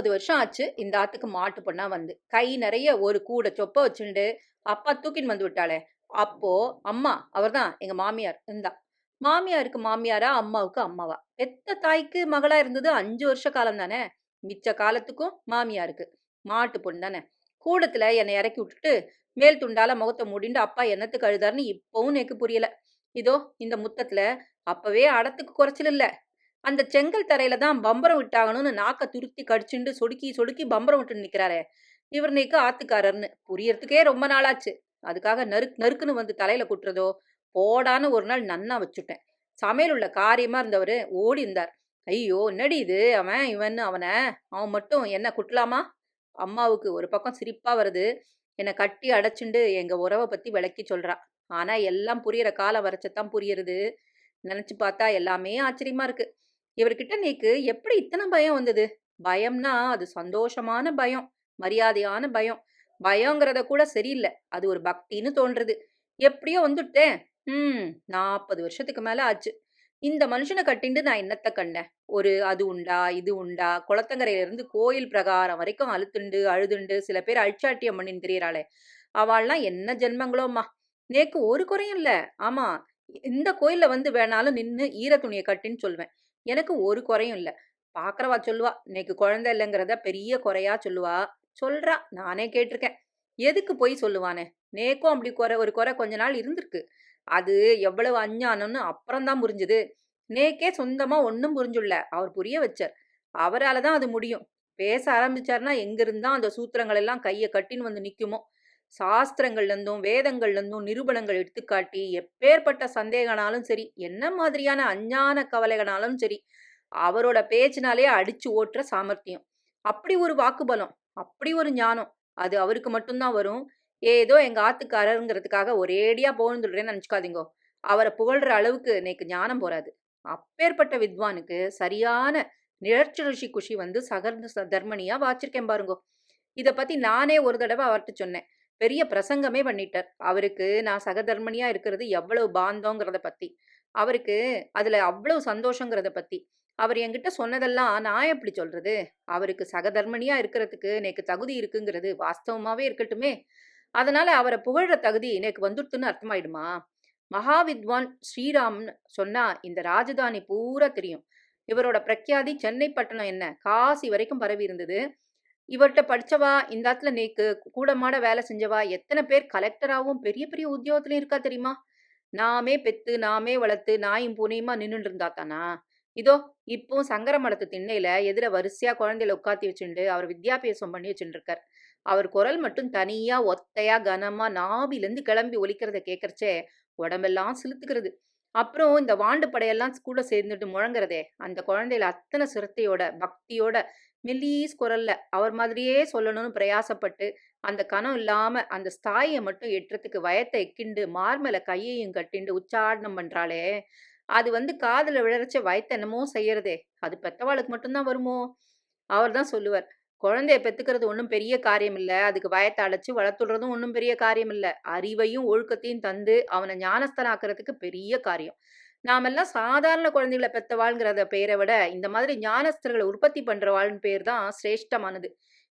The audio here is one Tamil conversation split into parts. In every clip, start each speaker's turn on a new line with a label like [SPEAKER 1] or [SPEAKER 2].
[SPEAKER 1] முப்பது வருஷம் ஆச்சு இந்த ஆத்துக்கு மாட்டு பொண்ணா வந்து. கை நிறைய ஒரு கூடை சொப்ப வச்சுண்டு அப்பா தூக்கின்னு வந்து விட்டாளே. அப்போ அம்மா அவர்தான் எங்க மாமியார் இருந்தா. மாமியாருக்கு மாமியாரா அம்மாவுக்கு அம்மாவா. பெத்த தாய்க்கு மகளா இருந்தது அஞ்சு வருஷ காலம் தானே? மிச்ச காலத்துக்கும் மாமியாருக்கு. மாட்டு பொண்ணு தானே. கூடத்துல என்னை இறக்கி விட்டுட்டு மேல் துண்டால முகத்தை முடிண்டு அப்பா என்னத்துக்கு அழுதாருன்னு இப்பவும் எனக்கு புரியல. இதோ இந்த முத்தத்துல அப்பவே அடத்துக்கு குறைச்சல் இல்லை. அந்த செங்கல் தரையில தான் பம்பரம் விட்டாகணும்னு நாக்க துருத்தி கடிச்சுண்டு சொடுக்கி சொடுக்கி பம்பரம் விட்டு நிக்கிறாரே. இவர் நீக்கு ஆத்துக்காரர்னு. புரியறதுக்கே ரொம்ப நாளாச்சு. அதுக்காக நறுக்கு நறுக்குன்னு வந்து தலையில குட்டுறதோ போடான்னு ஒரு நாள் நன்னா வச்சுட்டேன். சமையல் உள்ள காரியமா இருந்தவர் ஓடி இருந்தார். ஐயோ என்னடி இது? அவன் இவன் அவனை? அவன் மட்டும் என்ன குட்டலாமா? அம்மாவுக்கு ஒரு பக்கம் சிரிப்பா வருது. என்னை கட்டி அடைச்சுண்டு எங்க உறவை பத்தி விளக்கி சொல்றா. ஆனா எல்லாம் புரியற காலம் வரைச்சத்தான் புரியறது. நினைச்சு பார்த்தா எல்லாமே ஆச்சரியமா இருக்கு. இவர்கிட்ட நீக்கு எப்படி இத்தனை பயம் வந்தது? பயம்னா அது சந்தோஷமான பயம் மரியாதையான பயம். பயங்கிறத கூட சரியில்லை அது ஒரு பக்தின்னு தோன்றது. எப்படியோ வந்துட்டேன். ம் நாற்பது வருஷத்துக்கு மேல ஆச்சு. இந்த மனுஷனை கட்டிண்டு நான் என்னத்த கண்டேன்? ஒரு அது உண்டா இது உண்டா? குளத்தங்கரையில இருந்து கோயில் பிரகாரம் வரைக்கும் அழுத்துண்டு அழுதுண்டு சில பேர் அழிச்சாட்டியம் பண்ணின்னு தெரியறாளே. அவள்லாம் என்ன ஜென்மங்களோம்மா? நேக்கு ஒரு குறையும் இல்லை. ஆமா இந்த கோயில்ல வந்து வேணாலும் நின்று ஈர துணியை கட்டின்னு சொல்லுவேன் எனக்கு ஒரு குறையும் இல்லை. பார்க்குறவா சொல்லுவா நேக்கு குழந்தை இல்லைங்கிறத பெரிய குறையா சொல்லுவா. சொல்றா. நானே கேட்டிருக்கேன். எதுக்கு போய் சொல்லுவானே? நேக்கும் அப்படி குறை ஒரு குறை கொஞ்ச நாள் இருந்திருக்கு. அது எவ்வளவு அஞ்ஞானம்னு அப்புறம்தான் புரிஞ்சுது. நேக்கே சொந்தமா ஒன்றும் புரிஞ்சுள்ள அவர் புரிய வச்சார். அவரால் தான் அது முடியும். பேச ஆரம்பிச்சார்னா எங்கிருந்தா அந்த சூத்திரங்கள் எல்லாம் கையை கட்டின்னு வந்து நிற்குமோ சாஸ்திரங்கள்லேருந்தும் வேதங்கள்லேருந்தும் நிரூபணங்கள் எடுத்துக்காட்டி எப்பேற்பட்ட சந்தேகனாலும் சரி என்ன மாதிரியான அஞ்ஞான கவலைகளாலும் சரி அவரோட பேச்சினாலே அடிச்சு ஓட்டுற சாமர்த்தியம். அப்படி ஒரு வாக்குபலம் அப்படி ஒரு ஞானம் அது அவருக்கு மட்டும்தான் வரும். ஏதோ எங்கள் ஆத்துக்காரருங்கிறதுக்காக ஒரேடியாக போகணுன்னு நினச்சிக்காதீங்கோ. அவரை புகழ்கிற அளவுக்கு இன்னைக்கு ஞானம் போகாது அப்பேற்பட்ட வித்வானுக்கு சரியான நிழற்சி குஷி வந்து சகர்ந்த தர்மணியாக வாச்சிருக்கேன் பாருங்கோ. இதை பற்றி நானே ஒரு தடவை அவர்கிட்ட சொன்னேன். பெரிய பிரசங்கமே பண்ணிட்டார். அவருக்கு நான் சகதர்மணியா இருக்கிறது எவ்வளவு பாந்தோங்கிறத பத்தி. அவருக்கு அதுல அவ்வளவு சந்தோஷங்கிறத பத்தி. அவர் என்கிட்ட சொன்னதெல்லாம் நான் எப்படி சொல்றது? அவருக்கு சகதர்மணியா இருக்கிறதுக்கு எனக்கு தகுதி இருக்குங்கிறது வாஸ்தவமாவே இருக்கட்டுமே. அதனால அவரை புகழ்ற தகுதி எனக்கு வந்துடுத்துன்னு அர்த்தமாயிடுமா? மகாவித்வான் ஸ்ரீராம்னு சொன்னா இந்த ராஜதானி பூரா தெரியும். இவரோட பிரக்யாதி சென்னை பட்டணம் என்ன? காசி வரைக்கும் பரவி இருந்தது. இவர்கிட்ட படிச்சவா? இந்த இடத்துல நேக்கு கூடமாட வேலை செஞ்சவா? எத்தனை பேர் கலெக்டராகவும் பெரிய பெரிய உத்தியோகத்திலையும் இருக்கா தெரியுமா? நாமே பெத்து நாமே வளர்த்து நாயும் பூனையுமா நின்றுட்டு இருந்தா தானா? இதோ இப்போ சங்கர மடத்து திண்ணையில எதிர வரிசையா குழந்தையில உட்காத்தி வச்சுண்டு அவர் வித்யாபியாசம் பண்ணி வச்சுட்டு இருக்கார் அவர் குரல் மட்டும் தனியா ஒத்தையா கனமா நாபிலேருந்து கிளம்பி ஒலிக்கிறத கேட்கறச்சே உடம்பெல்லாம் சிலுத்துக்கிறது. அப்புறம் இந்த வாண்டு படையெல்லாம் கூட சேர்ந்துட்டு முழங்குறதே அந்த குழந்தையில அத்தனை சிரத்தையோட பக்தியோட மெல்லீஸ் குரல்ல அவர் மாதிரியே சொல்லணும்னு பிரயாசப்பட்டு அந்த கணம் இல்லாம அந்த ஸ்தாயை மட்டும் எட்டுறதுக்கு வயத்தை எக்கிண்டு மார்மல கையையும் கட்டிண்டு உச்சாடனம் பண்றாளே. அது வந்து காதுல விழறச்ச வயத்தை என்னமோ செய்யறதே. அது பெத்தவாளுக்கு மட்டும்தான் வருமோ? அவர் தான் சொல்லுவார் குழந்தைய பெத்துக்கிறது ஒன்றும் பெரிய காரியம் இல்லை. அதுக்கு வயத்தை அழைச்சு வளர்த்துடுறதும் ஒன்றும் பெரிய காரியம் இல்லை. அறிவையும் ஒழுக்கத்தையும் தந்து அவனை ஞானஸ்தனாக்குறதுக்கு பெரிய காரியம். நாமெல்லாம் சாதாரண குழந்தைகளை பெத்தவாள்ங்கிறத பேரை விட இந்த மாதிரி ஞானஸ்தர்களை உற்பத்தி பண்றவாள்னு பேர் தான் சிரேஷ்டமானது.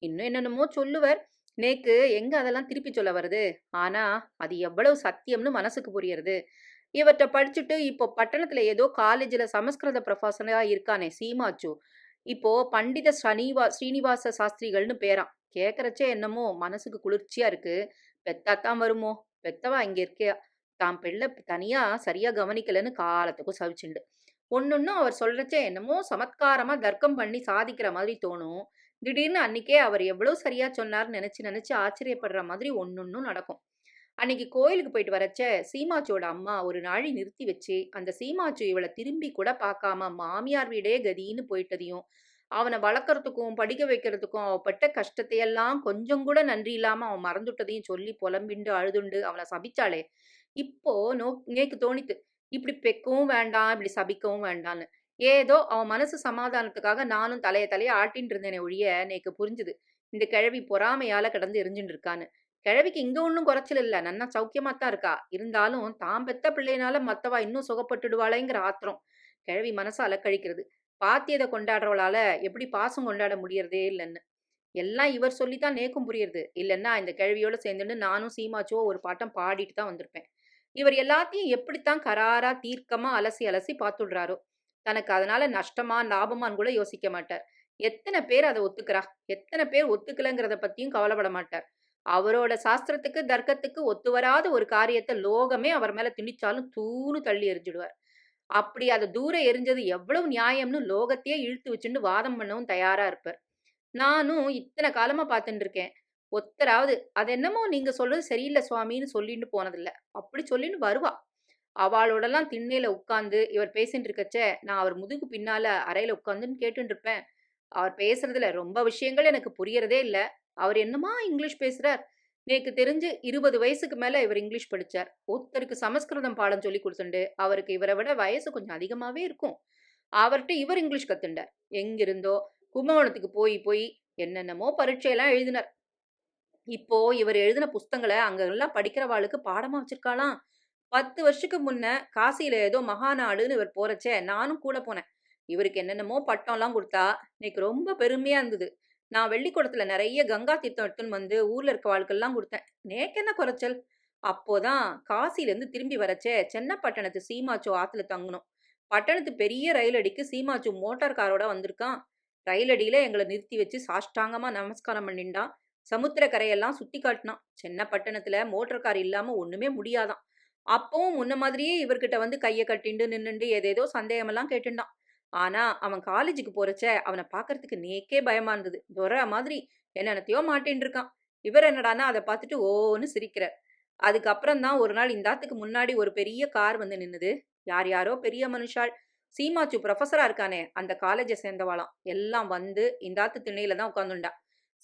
[SPEAKER 1] இன்னும் என்னென்னமோ சொல்லுவர். நேக்கு எங்க அதெல்லாம் திருப்பி சொல்ல வருது? ஆனா அது எவ்வளவு சத்தியம்னு மனசுக்கு புரியுறது. இவற்றை படிச்சுட்டு இப்போ பட்டணத்துல ஏதோ காலேஜ்ல சமஸ்கிருத ப்ரொஃபஸரா இருக்கானே சீமாச்சு. இப்போ பண்டித ஸ்ரீனிவா ஸ்ரீனிவாச சாஸ்திரிகள்னு பேரான் கேட்கறச்சே என்னமோ மனசுக்கு குளிர்ச்சியா இருக்கு. பெத்தாத்தான் வருமோ? பெத்தவா இங்க இருக்கியா? தான் பிள்ளை தனியா சரியா கவனிக்கலன்னு காலத்துக்கும் சவிச்சுண்டு. ஒன்னொன்னும் அவர் சொல்றச்சே என்னமோ சமத்காரமா தர்க்கம் பண்ணி சாதிக்கிற மாதிரி தோணும். திடீர்னு அன்னைக்கே அவர் எவ்வளவு சரியா சொன்னார்னு நினைச்சு நினைச்சு ஆச்சரியப்படுற மாதிரி ஒன்னொன்னும் நடக்கும். அன்னைக்கு கோயிலுக்கு போயிட்டு வரச்ச சீமாச்சோட அம்மா ஒரு நாழி நிறுத்தி வச்சு அந்த சீமாச்சு இவளை திரும்பி கூட பார்க்காம மாமியார் வீடே கதின்னு போயிட்டதையும் அவனை வளர்க்கறதுக்கும் படிக்க வைக்கிறதுக்கும் அவ பட்ட கஷ்டத்தையெல்லாம் கொஞ்சம் கூட நன்றி இல்லாம அவன் மறந்துட்டதையும் சொல்லி புலம்பிண்டு அழுதுண்டு அவனை சபிச்சாளே. இப்போ நோ இங்கேக்கு தோணித்து இப்படி பெக்கவும் வேண்டாம் இப்படி சபிக்கவும் வேண்டான்னு ஏதோ அவன் மனசு சமாதானத்துக்காக நானும் தலைய தலைய ஆட்டின்னு இருந்தேனே ஒழிய நேக்கு புரிஞ்சுது. இந்த கிழவி பொறாமையால கிடந்து எரிஞ்சுட்டு இருக்கான்னு. கிழவிக்கு இங்க ஒன்றும் குறைச்சல் இல்லை. நன்னா சௌக்கியமா தான் இருக்கா. இருந்தாலும் தான் பெத்த பிள்ளைனால மத்தவா இன்னும் சுகப்பட்டுடுவாளேங்கிற ஆத்திரம். கிழவி மனசு அலக்கழிக்கிறது. பாத்தியதை கொண்டாடுறவளால எப்படி பாசம் கொண்டாட முடியறதே இல்லைன்னு. எல்லாம் இவர் சொல்லித்தான் நேக்கும் புரியுறது. இல்லைன்னா இந்த கிழவியோட சேர்ந்துட்டு நானும் சீமாச்சோ ஒரு பாட்டம் பாடிட்டு தான் வந்திருப்பேன். இவர் எல்லாத்தையும் எப்படித்தான் கராரா தீர்க்கமா அலசி அலசி பார்த்துடுறாரோ? தனக்கு அதனால நஷ்டமா லாபமான்னு கூட யோசிக்க மாட்டார். எத்தனை பேர் அதை ஒத்துக்கிறா? எத்தனை பேர் ஒத்துக்கலைங்கிறத பத்தியும் கவலைப்பட மாட்டார். அவரோட சாஸ்திரத்துக்கு தர்க்கத்துக்கு ஒத்து வராத ஒரு காரியத்தை லோகமே அவர் மேல திணிச்சாலும் தூணு தள்ளி எரிஞ்சிடுவார். அப்படி அதை தூரம் எரிஞ்சது எவ்வளவு நியாயம்னு லோகத்தையே இழுத்து வச்சுட்டு வாதம் பண்ணவும் தயாரா இருப்பார். நானும் இத்தனை காலமா பார்த்துட்டு இருக்கேன். ஒத்தராவது அது என்னமோ நீங்க சொல்றது சரியில்லை சுவாமின்னு சொல்லிட்டு போனதில்ல. அப்படி சொல்லின்னு வருவா. அவளோடலாம் திண்ணையில உட்காந்து இவர் பேசிட்டு இருக்கச்ச நான் அவர் முதுகு பின்னால அறையில உட்காந்துன்னு கேட்டுட்டு இருப்பேன் அவர் பேசுறதுல ரொம்ப விஷயங்கள் எனக்கு புரியறதே இல்ல. அவர் என்னமா இங்கிலீஷ் பேசுறார்? எனக்கு தெரிஞ்சு இருபது வயசுக்கு மேல இவர் இங்கிலீஷ் படிச்சார். ஒருத்தருக்கு சமஸ்கிருதம் பாடம் சொல்லி கொடுத்துண்டு அவருக்கு இவரை விட வயசு கொஞ்சம் அதிகமாவே இருக்கும். அவர்கிட்ட இவர் இங்கிலீஷ் கத்துண்டார். எங்கிருந்தோ கும்பகோணத்துக்கு போய் போய் என்னென்னமோ பரீட்சையெல்லாம் எழுதினார். இப்போ இவர் எழுதின புஸ்தங்களை அங்கெல்லாம் படிக்கிறவாளுக்கு பாடமா வச்சிருக்காளாம். பத்து வருஷத்துக்கு முன்ன காசியில ஏதோ மகாநாடுன்னு இவர் போறச்சே நானும் கூட போனேன். இவருக்கு என்னென்னமோ பட்டம்லாம் கொடுத்தா இன்னைக்கு ரொம்ப பெருமையா இருந்தது. நான் வெள்ளிக்கூடத்துல நிறைய கங்கா தீர்த்தம் எடுத்துன்னு வந்து ஊர்ல இருக்க வாழ்க்கெல்லாம் கொடுத்தேன். நேக்கு என்ன குறைச்சல்? அப்போதான் காசில இருந்து திரும்பி வரச்சே சென்னப்பட்டணத்து சீமாச்சோ ஆத்துல தங்கணும் பட்டணத்து பெரிய ரயில் அடிக்கு சீமாச்சு மோட்டார் காரோட வந்திருக்கான். ரயில் அடியில எங்களை நிறுத்தி வச்சு சாஷ்டாங்கமா நமஸ்காரம் பண்ணிண்டான் சமுத்திர கரையெல்லாம் சுத்தி காட்டினான். பட்டணத்தில் மோட்டர் கார் இல்லாம ஒண்ணுமே முடியாதான். அப்பவும் முன்ன மாதிரியே இவர்கிட்ட வந்து கையை கட்டிண்டு நின்றுண்டு ஏதேதோ சந்தேகமெல்லாம் கேட்டுண்டான். ஆனா அவன் காலேஜுக்கு போறச்ச அவனை பார்க்கறதுக்கு நேக்கே பயமா இருந்தது. துரை மாதிரி என்னென்னத்தையோ மாட்டின்னு இருக்கான். இவர் என்னடான்னா அதை பார்த்துட்டு ஓன்னு சிரிக்கிறார். அதுக்கப்புறம் தான் ஒரு நாள் இந்தாத்துக்கு முன்னாடி ஒரு பெரிய கார் வந்து நின்னுது. யார் யாரோ பெரிய மனுஷாள். சீமாச்சு ப்ரொஃபஸரா இருக்கானே அந்த காலேஜை சேர்ந்தவாளாம். எல்லாம் வந்து இந்தாத்து திணையில தான் உட்காந்துண்டா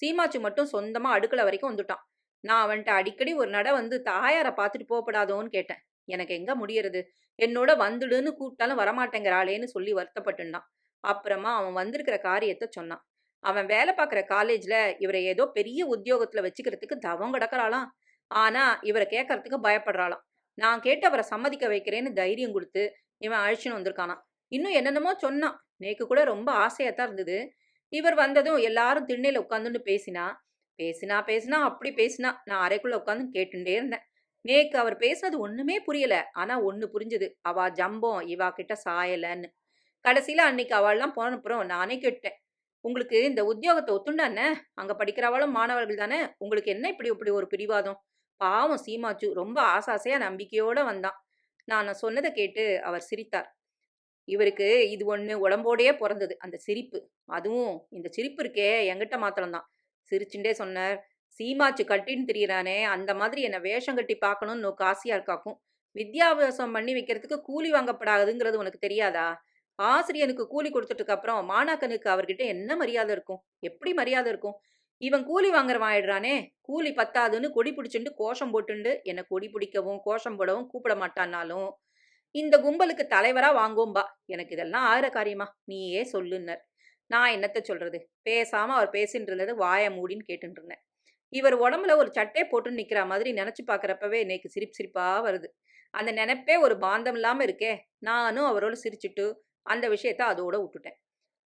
[SPEAKER 1] சீமாச்சு மட்டும் சொந்தமாக அடுக்கலை வரைக்கும் வந்துட்டான். நான் அவன்கிட்ட அடிக்கடி ஒரு நட வந்து தாயாரை பார்த்துட்டு போகப்படாதோன்னு கேட்டேன். எனக்கு எங்க முடியறது? என்னோட வந்துடுன்னு கூப்பிட்டாலும் வரமாட்டேங்கிறாளேன்னு சொல்லி வருத்தப்பட்டுண்டான். அப்புறமா அவன் வந்திருக்கிற காரியத்தை சொன்னான். அவன் வேலை பார்க்குற காலேஜில் இவரை ஏதோ பெரிய உத்தியோகத்தில் வச்சுக்கிறதுக்கு தவம் கிடக்கிறாளாம். ஆனால் இவரை கேட்கறதுக்கு பயப்படுறாளாம். நான் கேட்டு அவரை சம்மதிக்க வைக்கிறேன்னு தைரியம் கொடுத்து இவன் அழிச்சுன்னு வந்திருக்கானாம். இன்னும் என்னென்னமோ சொன்னான். நேக்கு கூட ரொம்ப ஆசையாக தான் இருந்தது. இவர் வந்ததும் எல்லாரும் திண்ணையில் உட்காந்துன்னு பேசினா பேசினா பேசினா அப்படி பேசினா நான் அறைக்குள்ள உட்காந்து கேட்டுட்டே இருந்தேன். நேக்கு அவர் பேசுனது ஒண்ணுமே புரியல. ஆனா ஒண்ணு புரிஞ்சது. அவ ஜம்பம் இவா கிட்ட சாயலன்னு. கடைசியில அன்னைக்கு அவள்லாம் போனப்புறம் நானே கேட்டேன் உங்களுக்கு இந்த உத்தியோகத்தை ஒத்துண்டானே அங்க படிக்கிறவளும் மாணவர்கள் தானே? உங்களுக்கு என்ன இப்படி இப்படி ஒரு பிரிவாதம் பாவம் சீமாச்சு. ரொம்ப ஆசாசையா நம்பிக்கையோட வந்தான். நான் சொன்னதை கேட்டு அவர் சிரித்தார். இவருக்கு இது ஒண்ணு உடம்போடையே பிறந்தது. அந்த சிரிப்பு. அதுவும் இந்த சிரிப்பு இருக்கே என்கிட்ட மாத்திரம்தான். சிரிச்சுட்டே சொன்னார். சீமாச்சு கட்டின்னு தெரியறானே அந்த மாதிரி என்னை வேஷம் கட்டி பார்க்கணும்னு நோக்கு ஆசையாக இருக்காக்கும் வித்யாபியாசம் பண்ணி வைக்கிறதுக்கு கூலி வாங்கப்படாதுங்கிறது உனக்கு தெரியாதா? ஆசிரியனுக்கு கூலி கொடுத்துட்டுக்கு அப்புறம் மாணாக்கனுக்கு அவர்கிட்ட என்ன மரியாதை இருக்கும்? எப்படி மரியாதை இருக்கும்? இவன் கூலி வாங்குறவன் ஆயிடுறானே கூலி பத்தாதுன்னு கொடி பிடிச்சுண்டு கோஷம் போட்டுண்டு என்னை கொடி பிடிக்கவும் கோஷம் போடவும் கூப்பிட மாட்டான்னாலும் இந்த கும்பலுக்கு தலைவரா வாங்குவோம்பா எனக்கு இதெல்லாம் ஆகிற காரியமா நீயே சொல்லுன்னர். நான் என்னத்த சொல்றது? பேசாம அவர் பேசிட்டு இருந்தது வாய மூடின்னு கேட்டுட்டு இருந்தேன் இவர் உடம்புல ஒரு சட்டை போட்டு நிக்கிற மாதிரி நினைச்சு பாக்குறப்பவே இன்னைக்கு சிரிப்பு சிரிப்பா வருது. அந்த நினைப்பே ஒரு பாந்தம் இல்லாம இருக்கே. நானும் அவரோட சிரிச்சுட்டு அந்த விஷயத்த அதோட விட்டுட்டேன்.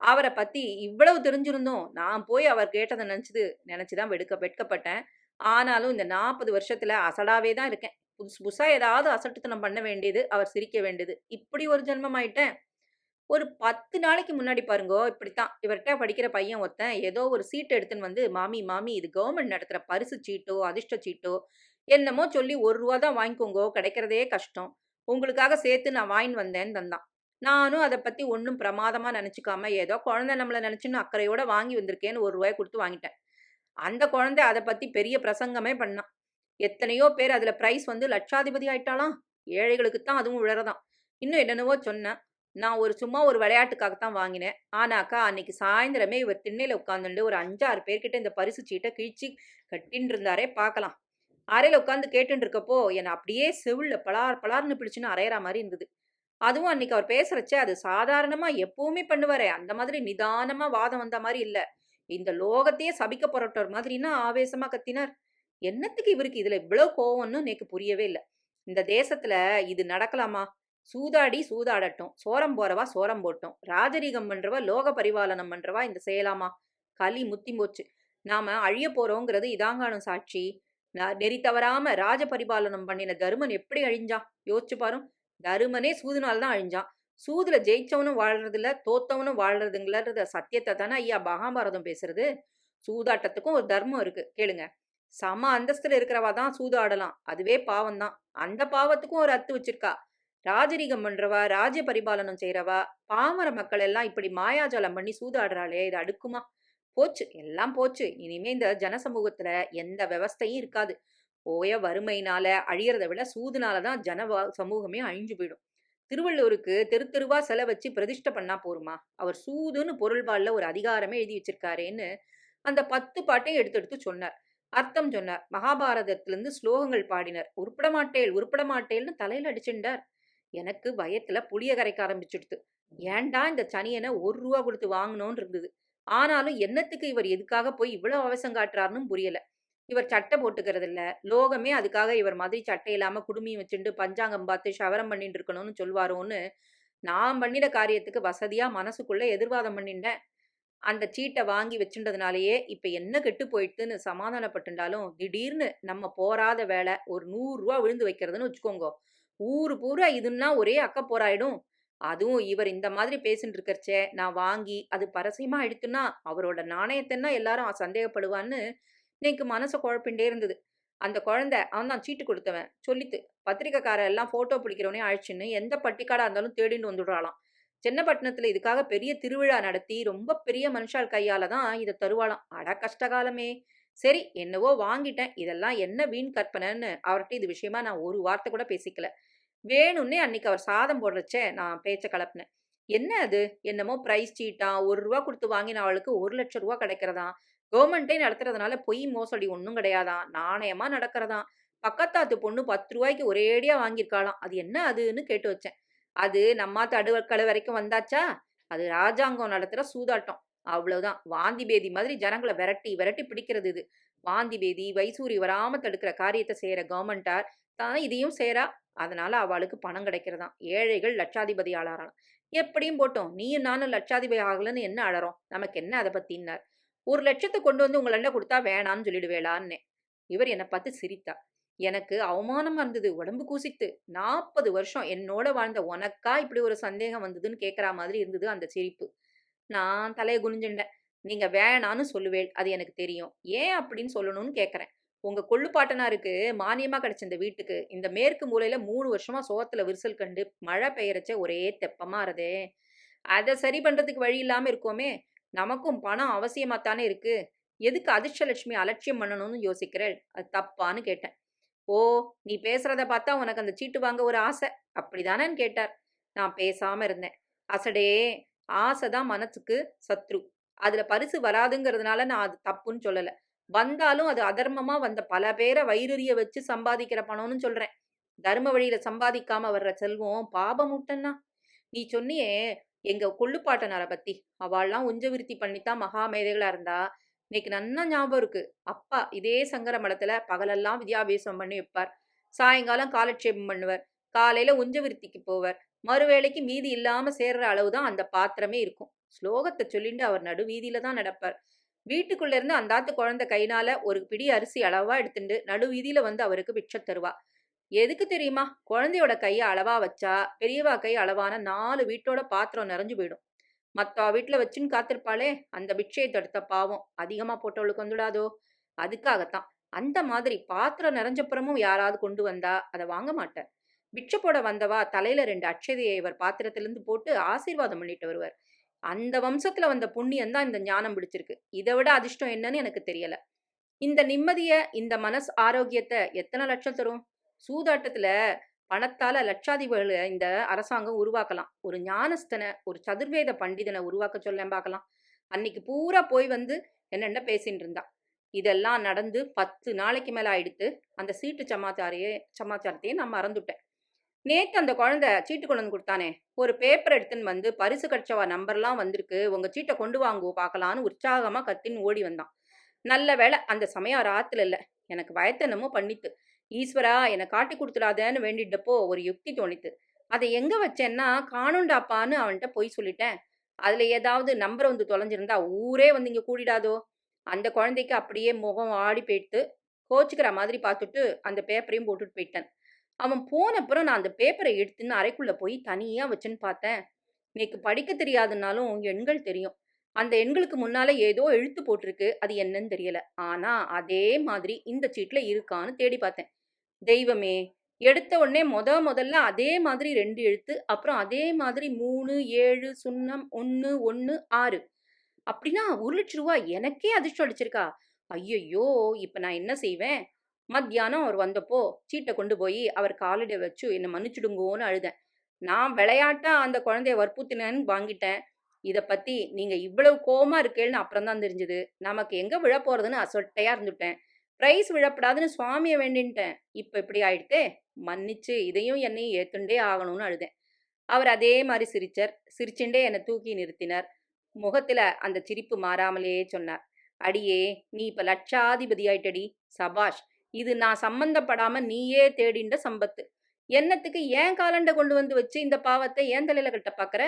[SPEAKER 1] அவரை பத்தி இவ்வளவு தெரிஞ்சிருந்தோம் நான் போய் அவர் கேட்டதை நினைச்சது நினைச்சுதான் வெடுக்க வெட்கப்பட்டேன். ஆனாலும் இந்த நாற்பது வருஷத்துல அசடாவே தான் இருக்கேன். புதுசு புதுசாக ஏதாவது அசட்டுத்தனம் பண்ண வேண்டியது அவர் சிரிக்க வேண்டியது. இப்படி ஒரு ஜென்மம் ஆயிட்டேன். ஒரு பத்து நாளைக்கு முன்னாடி பாருங்கோ இப்படித்தான். இவர்கிட்ட படிக்கிற பையன் ஒருத்தன் ஏதோ ஒரு சீட்டு எடுத்துன்னு வந்து மாமி மாமி இது கவர்மெண்ட் நடத்துகிற பரிசு சீட்டோ அதிர்ஷ்ட சீட்டோ என்னமோ சொல்லி ஒரு ரூபா தான் வாங்கிக்கோங்கோ கிடைக்கிறதே கஷ்டம். உங்களுக்காக சேர்த்து நான் வாங்கின்னு வந்தேன்னு தந்தான். நானும் அதை பற்றி ஒன்றும் பிரமாதமாக நினச்சிக்காம ஏதோ குழந்தை நம்மளை நினச்சின்னு அக்கறையோட வாங்கி வந்திருக்கேன்னு ஒரு ரூபாய் கொடுத்து வாங்கிட்டேன். அந்த குழந்தை அதை பற்றி பெரிய பிரசங்கமே பண்ணான். எத்தனையோ பேர் அதில் ப்ரைஸ் வந்து லட்சாதிபதி ஆயிட்டாலாம் ஏழைகளுக்கு தான் அதுவும் விழறதான் இன்னும் என்னென்னவோ சொன்னேன். நான் ஒரு சும்மா ஒரு விளையாட்டுக்காகத்தான் வாங்கினேன். ஆனாக்கா அன்னைக்கு சாயந்தரமே இவர் திண்ணையில் உட்காந்துட்டு ஒரு அஞ்சாறு பேர்கிட்ட இந்த பரிசு சீட்டை கிழிச்சு கட்டின்னு இருந்தாரே பார்க்கலாம். அறையில் உட்காந்து கேட்டுட்டு இருக்கப்போ என்னை அப்படியே செவிலில் பலார் பலார்னு பிடிச்சுன்னு அரையிற மாதிரி இருந்தது. அதுவும் அன்னைக்கு அவர் பேசுறச்சே அது சாதாரணமா எப்பவுமே பண்ணுவாரே. அந்த மாதிரி நிதானமா வாதம் வந்த மாதிரி இல்லை. இந்த லோகத்தையே சபிக்க புரட்டவர் மாதிரின்னா ஆவேசமா கத்தினார். என்னத்துக்கு இவருக்கு இதுல இவ்வளவு கோவம்னு எனக்கு புரியவே இல்லை. இந்த தேசத்துல இது நடக்கலாமா? சூதாடி சூதாடட்டும். சோரம் போறவா சோரம் போட்டும். ராஜரீகம் பண்றவா லோக பரிபாலனம் பண்றவா இந்த செய்யலாமா? களி முத்தி போச்சு. நாம அழிய போறோங்கிறது இதாங்கானும் சாட்சி. ந- நெறி தவறாம ராஜ பரிபாலனம் பண்ணின தருமன் எப்படி அழிஞ்சான் யோசிச்சு பாரும். தருமனே சூதுனால தான் அழிஞ்சான். சூதுல ஜெயிச்சவனும் வாழ்றதுல தோத்தவனும் வாழ்றதுங்கிறத சத்தியத்தை தானே ஐயா மகாபாரதம் பேசுறது? சூதாட்டத்துக்கும் ஒரு தர்மம் இருக்கு. கேளுங்க. சம அந்தஸ்துல இருக்கிறவா தான் சூதாடலாம். அதுவே பாவம் தான் அந்த பாவத்துக்கும் ஒரு அத்து வச்சிருக்கா. ராஜரீகம் பண்றவா ராஜ்ய பரிபாலனம் செய்யறவா பாமர மக்கள் எல்லாம் இப்படி மாயாஜாலம் பண்ணி சூதாடுறாளே இது அடுக்குமா? போச்சு. எல்லாம் போச்சு. இனிமே இந்த ஜனசமூகத்துல எந்த விவஸ்தையும் இருக்காது. போய வறுமையினால அழியறதை விட சூதுனால தான் ஜன சமூகமே அழிஞ்சு போயிடும். திருவள்ளுவருக்கு தெரு தெருவா செலவச்சு பிரதிஷ்ட பிரதிஷ்டை பண்ணா போருமா? அவர் சூதுன்னு பொருள்பால்ல ஒரு அதிகாரமே எழுதி வச்சிருக்காரேன்னு அந்த பத்து பாட்டையும் எடுத்து எடுத்து சொன்னார். அர்த்தம் சொன்னார். மகாபாரதத்திலிருந்து ஸ்லோகங்கள் பாடினர். உருப்பிட மாட்டேள் உருப்பிட மாட்டேள்னு தலையில அடிச்சுட்டார். எனக்கு பயத்துல புளிய கரைக்க ஆரம்பிச்சுடுது ஏன்டா இந்த சனியனை ஒரு ரூபா கொடுத்து வாங்கணும்னு இருந்தது. ஆனாலும் என்னத்துக்கு இவர் எதுக்காக போய் இவ்வளவு அவசம் காட்டுறாருன்னு புரியல. இவர் சட்டை போட்டுக்கிறது இல்ல லோகமே அதுக்காக இவர் மாதிரி சட்டை இல்லாம குடுமியும் வச்சுட்டு பஞ்சாங்கம் பார்த்து சவரம் பண்ணிட்டு இருக்கணும்னு சொல்வாரோன்னு நான் பண்ணின காரியத்துக்கு வசதியா மனசுக்குள்ள எதிர்வாதம் பண்ணிட்டேன். அந்த சீட்டை வாங்கி வச்சுட்டதுனாலயே இப்போ என்ன கெட்டு போயிட்டுன்னு சமாதானப்பட்டுண்டாலும் திடீர்னு நம்ம போராத வேலை ஒரு நூறுரூவா விழுந்து வைக்கிறதுன்னு வச்சுக்கோங்க. ஊரு பூரா இதுன்னா ஒரே அக்க போராயிடும். அதுவும் இவர் இந்த மாதிரி பேசிட்டு இருக்கிறச்சே நான் வாங்கி அது பரசியமா எடுத்துன்னா அவரோட நாணயத்தைன்னா எல்லாரும் சந்தேகப்படுவான்னு எனக்கு மனசை குழப்பிண்டே இருந்தது. அந்த குழந்தை அவன் தான் சீட்டு கொடுத்தவன் சொல்லித்து பத்திரிக்கைக்கார எல்லாம் போட்டோ பிடிக்கிறவனே அழைச்சின்னு எந்த பட்டிக்காடாக இருந்தாலும் தேடின்னு வந்துடுறாளாம். சென்னப்பட்டினத்துல இதுக்காக பெரிய திருவிழா நடத்தி ரொம்ப பெரிய மனுஷால் கையால தான் இதை தருவாளாம். அட கஷ்டகாலமே. சரி என்னவோ வாங்கிட்டேன். இதெல்லாம் என்ன வீண் கற்பனைன்னு அவர்கிட்ட இது விஷயமா நான் ஒரு வார்த்தை கூட பேசிக்கல. வேணும்னே அன்னைக்கு அவர் சாதம் போடுறச்சே நான் பேச்ச கலப்பினேன். என்ன அது? என்னமோ பிரைஸ் சீட்டா ஒரு ரூபா கொடுத்து வாங்கின அவளுக்கு ஒரு லட்சம் ரூபா கிடைக்கிறதா? கவர்மெண்ட்டே நடத்துறதுனால பொய் மோசடி ஒன்றும் கிடையாதான் நாணயமா நடக்கிறதா? பக்கத்தாத்து பொண்ணு பத்து ரூபாய்க்கு ஒரேடியா வாங்கியிருக்காளாம். அது என்ன அதுன்னு கேட்டு வச்சேன். அது நம்ம அடுவக்கலை வரைக்கும் வந்தாச்சா? அது ராஜாங்கம் நடத்துகிற சூதாட்டம். அவ்வளவுதான். வாந்தி பேதி மாதிரி ஜனங்களை விரட்டி விரட்டி பிடிக்கிறது இது. வாந்தி பேதி வைசூரி வராம தடுக்கிற காரியத்தை செய்கிற கவர்மெண்டார் தான் இதையும் செய்கிறா அதனால அவளுக்கு பணம் கிடைக்கிறதாம் ஏழைகள் லட்சாதிபதி ஆளாராம் எப்படியும் போட்டோம். நீயும் நானும் லட்சாதிபதி ஆகலன்னு என்ன அழறோம்? நமக்கு என்ன அதை பத்தின்னார்? ஒரு லட்சத்தை கொண்டு வந்து உங்களண்ட கொடுத்தா வேணான்னு சொல்லிடுவேளான்னு இவர் என்னை பார்த்து சிரித்தா. எனக்கு அவமானமா இருந்தது உடம்பு கூசித்து நாற்பது வருஷம் என்னோட வாழ்ந்த உனக்கா இப்படி ஒரு சந்தேகம் வந்ததுன்னு கேட்குற மாதிரி இருந்தது அந்த சிரிப்பு. நான் தலையை குனிஞ்சுட்டேன். நீங்க வேணான்னு சொல்லுவேள் அது எனக்கு தெரியும். ஏன் அப்படின்னு சொல்லணும்னு கேட்குறேன். உங்க கொள்ளுப்பாட்டனாருக்கு மானியமா கிடைச்ச இந்த வீட்டுக்கு இந்த மேற்கு மூலையில மூணு வருஷமா சோகத்துல விரிசல் கண்டு மழை பெயரச்ச ஒரே தெப்பமா இருதே. அதை சரி பண்றதுக்கு வழி இல்லாம இருக்கோமே நமக்கும் பணம் அவசியமா தானே இருக்கு. எதுக்கு அதிர்ஷ்டலட்சுமி அலட்சியம் பண்ணணும்னு யோசிக்கிறேள்? அது தப்பான்னு கேட்டேன். ஓ நீ பேசுறத பார்த்தா உனக்கு அந்த சீட்டு வாங்க ஒரு ஆசை. அப்படிதானேன்னு கேட்டார். நான் பேசாம இருந்தேன். அசடே ஆசைதான் மனசுக்கு சத்ரு. அதுல பரிசு வராதுங்கிறதுனால நான் அது தப்புன்னு சொல்லல. வந்தாலும் அது அதர்மமா வந்த பல பேரை வயிறுறிய வச்சு சம்பாதிக்கிற பணம்னு சொல்றேன். தர்ம வழியில சம்பாதிக்காம வர்ற செல்வம் பாபமூட்டன்னா நீ சொன்னியே எங்க கொள்ளுப்பாட்டனாரை பத்தி. அவள்லாம் உஞ்ச விருத்தி பண்ணித்தான் மகா மேதைகளா இருந்தா. இன்னைக்கு நன்னா ஞாபகம் இருக்கு. அப்பா இதே சங்கர மடத்துல பகலெல்லாம் வித்யாபியாசம் பண்ணி வைப்பார். சாயங்காலம் காலட்சேபம் பண்ணுவார். காலையில உஞ்ச விருத்திக்கு போவார். மறுவேளைக்கு மீதி இல்லாம சேர்ற அளவுதான் அந்த பாத்திரமே இருக்கும். ஸ்லோகத்தை சொல்லிட்டு அவர் நடு வீதியில தான் நடப்பார். வீட்டுக்குள்ள இருந்து அந்தாத்து குழந்தை கைனால ஒரு பிடி அரிசி அளவா எடுத்துட்டு நடு வீதியில வந்து அவருக்கு பிட்சை தருவா. எதுக்கு தெரியுமா? குழந்தையோட கையை அளவா வச்சா பெரியவா கை அளவான நாலு வீட்டோட பாத்திரம் நிறைஞ்சு போயிடும். மற்ற வீட்டில் வச்சுன்னு காத்திருப்பாளே அந்த பிட்சையை தடுத்த பாவம். அதிகமாக போட்டவளுக்கு வந்துடாதோ? அதுக்காகத்தான். அந்த மாதிரி பாத்திரம் நிறைஞ்சப்புறமும் யாராவது கொண்டு வந்தா அதை வாங்க மாட்டேன். பிட்சை போட வந்தவா தலையில ரெண்டு அட்சதையை இவர் பாத்திரத்திலிருந்து போட்டு ஆசீர்வாதம் பண்ணிட்டு வருவார். அந்த வம்சத்துல வந்த புண்ணியம் தான் இந்த ஞானம் பிடிச்சிருக்கு. இதை விட அதிர்ஷ்டம் என்னன்னு எனக்கு தெரியல. இந்த நிம்மதிய இந்த மனஸ் ஆரோக்கியத்தை எத்தனை லட்சம் தரும்? சூதாட்டத்துல பணத்தால லட்சாதிபதிகளை இந்த அரசாங்கம் உருவாக்கலாம். ஒரு ஞானஸ்தனை ஒரு சதுர்வேத பண்டிதனை உருவாக்க சொல்லேன் பார்க்கலாம். அன்னைக்கு பூரா போய் வந்து என்னென்ன பேசின்னு இருந்தா. இதெல்லாம் நடந்து பத்து நாளைக்கு மேல ஆயிடுத்து அந்த சீட்டு சமாச்சாரையே சமாச்சாரத்தையே நான் மறந்துட்டேன். நேற்று அந்த குழந்தை சீட்டு கொண்டு வந்து கொடுத்தானே ஒரு பேப்பர் எடுத்துன்னு வந்து பரிசு கட்சவா நம்பர்லாம் வந்திருக்கு உங்க சீட்டை கொண்டு வாங்குவோ பார்க்கலான்னு உற்சாகமா கத்தின்னு ஓடி வந்தான். நல்ல வேளை அந்த சமயம் ராத்துல இல்லை எனக்கு வயத்தனமோ பண்ணித்து. ஈஸ்வரா என்னை காட்டி கொடுத்துடாதேன்னு வேண்டிட்டப்போ ஒரு யுக்தி தோணித்து. அதை எங்க வச்சேன்னா காணுண்டாப்பான்னு அவன்கிட்ட போய் சொல்லிட்டேன். அதுல ஏதாவது நம்பர் வந்து தொலைஞ்சிருந்தா ஊரே வந்து இங்க கூடிடாதோ? அந்த குழந்தைக்கு அப்படியே முகம் ஆடி போயிட்டு கோச்சுக்கிற மாதிரி பார்த்துட்டு அந்த பேப்பரையும் போட்டுட்டு போயிட்டேன். அவன் போனப்புறம் நான் அந்த பேப்பரை எடுத்துன்னு அறைக்குள்ள போய் தனியா வச்சுன்னு பார்த்தேன். இன்னைக்கு படிக்க தெரியாதுன்னாலும் எண்கள் தெரியும். அந்த எண்களுக்கு முன்னால ஏதோ எழுத்து போட்டிருக்கு. அது என்னன்னு தெரியல. ஆனா அதே மாதிரி இந்த சீட்ல இருக்கான்னு தேடி பார்த்தேன். தெய்வமே எடுத்த உடனே முத முதல்ல அதே மாதிரி ரெண்டு எழுத்து அப்புறம் அதே மாதிரி மூணு ஏழு சுண்ணம் ஒன்று ஒன்று ஆறு. அப்படின்னா ஒரு லட்ச ரூபா எனக்கே அதிர்ஷ்டம் அடிச்சிருக்கா. ஐயையோ இப்போ நான் என்ன செய்வேன்? மத்தியானம் அவர் வந்தப்போ சீட்டை கொண்டு போய் அவர் காலடியை வச்சு என்னை மன்னிச்சுடுங்கோன்னு அழுதேன். நான் விளையாட்டா அந்த குழந்தைய வற்புறுத்தினேன்னு வாங்கிட்டேன். இதை பத்தி நீங்க இவ்வளவு கோவமா இருக்கேன்னு அப்புறம் தான் தெரிஞ்சது. நமக்கு எங்க விழ போறதுன்னு அசொட்டையா இருந்துட்டேன். பிரைஸ் விழப்படாதுன்னு சுவாமியை வேண்டின்ட்டேன். இப்ப இப்படி ஆயிடுத்தே? மன்னிச்சு இதையும் என்னையும் ஏத்துண்டே ஆகணும்னு அழுதேன். அவர் அதே மாதிரி சிரிச்சார். சிரிச்சுண்டே என்னை தூக்கி நிறுத்தினார். முகத்துல அந்த சிரிப்பு மாறாமலேயே சொன்னார். அடியே நீ இப்ப லட்சாதிபதி ஆயிட்டடி சபாஷ் இது நான் சம்பந்தப்படாம நீயே தேடிண்ட சம்பத்து. என்னத்துக்கு ஏன் காலண்ட கொண்டு வந்து வச்சு இந்த பாவத்தை ஏன் தலையில கட்ட பாக்குற?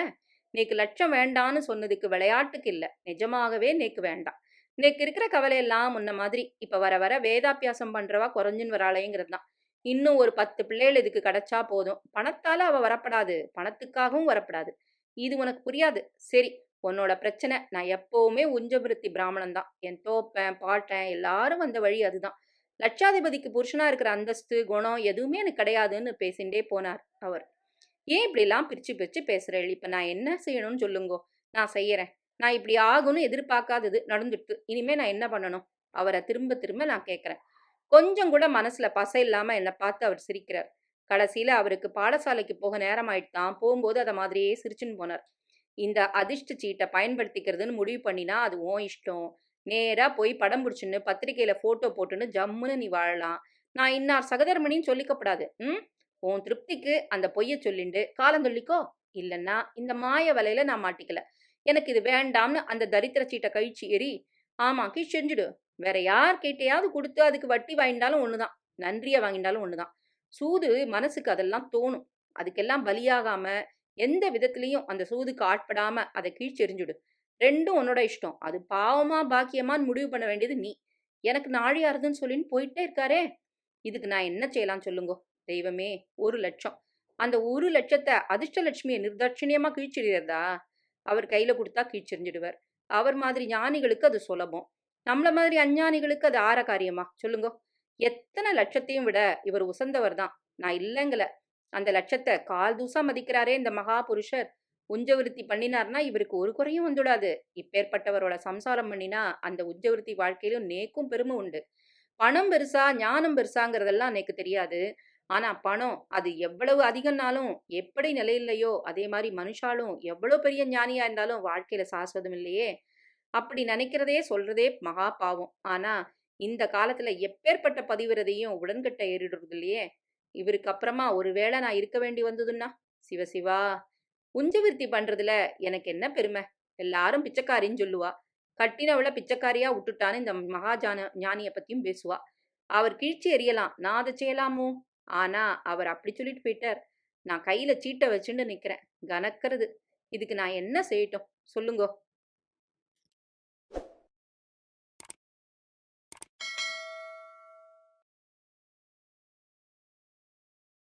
[SPEAKER 1] நேக்கு லட்சம் வேண்டான்னு சொன்னதுக்கு விளையாட்டுக்கு இல்லை. நிஜமாகவே நேக்கு வேண்டாம். நேக்கு இருக்கிற கவலை எல்லாம் முன்ன மாதிரி. இப்போ வர வர வேதாபியாசம் பண்ணுறவா குறைஞ்சின்னு வராளேங்கிறது தான் இன்னும் ஒரு பத்து பிள்ளைகள் இதுக்கு கிடைச்சா போதும். பணத்தால் அவள் வரப்படாது. பணத்துக்காகவும் வரப்படாது. இது உனக்கு புரியாது. சரி உன்னோட பிரச்சனை நான் எப்போவுமே உஞ்சபிருத்தி பிராமணன் தான் என் தோப்பேன் பாட்டேன் எல்லாரும் வந்த வழி அதுதான். லட்சாதிபதிக்கு புருஷனாக இருக்கிற அந்தஸ்து குணம் எதுவுமே எனக்கு கிடையாதுன்னு பேசிண்டே போனார் அவர். ஏன் இப்படிலாம் பிரிச்சு பிரிச்சு பேசுறேள் இப்ப நான் என்ன செய்யணும்னு சொல்லுங்கோ. நான் செய்யறேன். நான் இப்படி ஆகும்னு எதிர்பார்க்காதது நடந்துட்டு இனிமே நான் என்ன பண்ணணும்? அவரை திரும்ப திரும்ப நான் கேட்கறேன் கொஞ்சம் கூட மனசுல பசை இல்லாம என்னை பார்த்து அவர் சிரிக்கிறார். கடைசியில அவருக்கு பாடசாலைக்கு போக நேரம் ஆயிட்டான் போகும்போது அதை மாதிரியே சிரிச்சுன்னு போனார். இந்த அதிர்ஷ்ட சீட்டை பயன்படுத்திக்கிறதுன்னு முடிவு பண்ணினா அது ஓ இஷ்டம். நேரா போய் படம் பிடிச்சுன்னு பத்திரிகையில் போட்டோ போட்டுன்னு ஜம்முன்னு நீ வாழலாம். நான் இன்னார் சகதர்மணின்னு சொல்லிக்கப்படாது ம்? உன் திருப்திக்கு அந்த பொய்ய சொல்லிண்டு காலம் சொல்லிக்கோ. இல்லைன்னா இந்த மாய வலையில நான் மாட்டிக்கல. எனக்கு இது வேண்டாம்னு அந்த தரித்திர சீட்டை கழிச்சு எறி ஆமா கீழ் செஞ்சுடு. வேற யார் கேட்டையாவது கொடுத்து அதுக்கு வட்டி வாங்கிட்டாலும் ஒண்ணுதான். நன்றியை வாங்கிட்டாலும் ஒண்ணுதான். சூது மனசுக்கு அதெல்லாம் தோணும். அதுக்கெல்லாம் பலியாகாம எந்த விதத்திலையும் அந்த சூதுக்கு ஆட்படாம அதை கீழ்ச்செறிஞ்சுடு ரெண்டும் உன்னோட இஷ்டம். அது பாவமா பாக்கியமான்னு முடிவு பண்ண வேண்டியது நீ. எனக்கு நாழியாருதுன்னு சொல்லின்னு போயிட்டே இருக்காரே. இதுக்கு நான் என்ன செய்யலாம் சொல்லுங்கோ? தெய்வமே ஒரு லட்சம். அந்த ஒரு லட்சத்தை அதிர்ஷ்டலட்சுமியை நிர்தட்சணியமாக கீழ்ச்சிடுறதா? அவர் கையில கொடுத்தா கீழ்ச்செறிஞ்சிடுவார் அவர் மாதிரி ஞானிகளுக்கு அது சுலபம். நம்மள மாதிரி அஞ்ஞானிகளுக்கு அது ஆற காரியமா? சொல்லுங்க. எத்தனை லட்சத்தையும் விட இவர் உசந்தவர் தான். நான் இல்லைங்கல. அந்த லட்சத்தை கால் தூசா மதிக்கிறாரே இந்த மகா புருஷர். உஞ்சவிருத்தி பண்ணினார்னா இவருக்கு ஒரு குறையும் வந்துடாது. இப்பேற்பட்டவரோட சம்சாரம் பண்ணினா அந்த உஞ்சவிருத்தி வாழ்க்கையிலும் நேக்கும் பெருமை உண்டு. பணம் பெருசா ஞானம் பெருசாங்கிறதெல்லாம் எனக்கு தெரியாது. ஆனா பணம் அது எவ்வளவு அதிகம்னாலும் எப்படி நிலையில்லையோ அதே மாதிரி மனுஷாலும் எவ்வளவு பெரிய ஞானியா இருந்தாலும் வாழ்க்கையில சாஸ்வதம் இல்லையே. அப்படி நினைக்கிறதே சொல்றதே மகா பாவம். ஆனா இந்த காலத்துல எப்பேற்பட்ட பதிவிரதையும் உடன்கட்ட ஏறிடுறது இல்லையே. இவருக்கு அப்புறமா ஒருவேளை நான் இருக்க வேண்டி வந்ததுன்னா சிவசிவா உஞ்சவிருத்தி பண்றதுல எனக்கு என்ன பெருமை? எல்லாரும் பிச்சைக்காரின்னு சொல்லுவா. கட்டினவளை பிச்சைக்காரியா விட்டுட்டான்னு இந்த மகாஜான ஞானிய பத்தியும் பேசுவா. அவர் கீழ்ச்சி எறியலாம். நான் அதை செய்யலாமோ? ஆனா அவர் அப்படி சொல்லிட்டு போயிட்டார். நான் கையில சீட்டை வச்சுட்டு நிக்கிறேன். கணக்கிறது இதுக்கு நான் என்ன செய்யட்டும்? சொல்லுங்கோ.